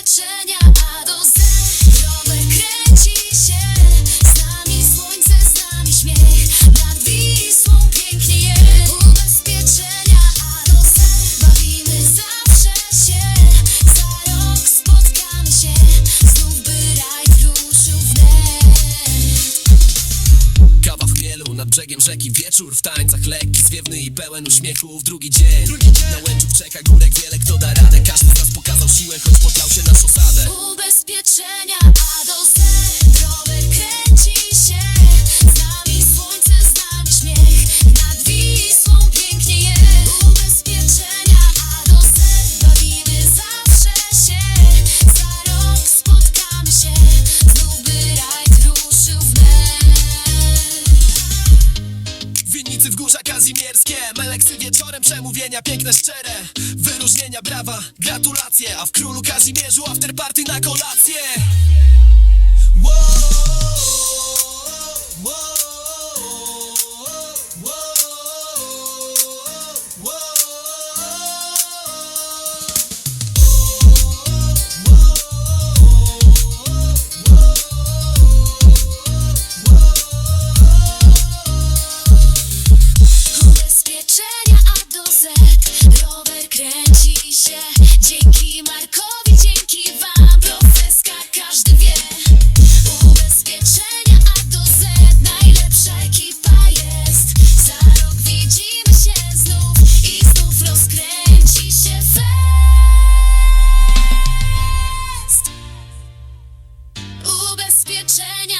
leczenia A do Z Rower kręci się. Z nami słońce, z nami śmiech. Nad Wisłą pięknie jest. Ubezpieczenia A do Z Bawimy zawsze się. Za rok spotkamy się. Znów by raj wrócił wnet Kawa w chmielu nad brzegiem rzeki Wieczór. W tańcach lekki, zwiewny i pełen uśmiechów Drugi dzień, Drugi dzień. Na łęczów czeka górek wiele. Kto da radę poezji Meleksy wieczorem, przemówienia piękne, szczere Wyróżnienia, brawa, gratulacje. A w królu Kazimierzu afterparty na kolację. Dzięki Markowi, dzięki wam. Profeska każdy wie. Ubezpieczenia A do Z. Najlepsza ekipa jest. Za rok widzimy się znów I znów rozkręci się fest. Ubezpieczenia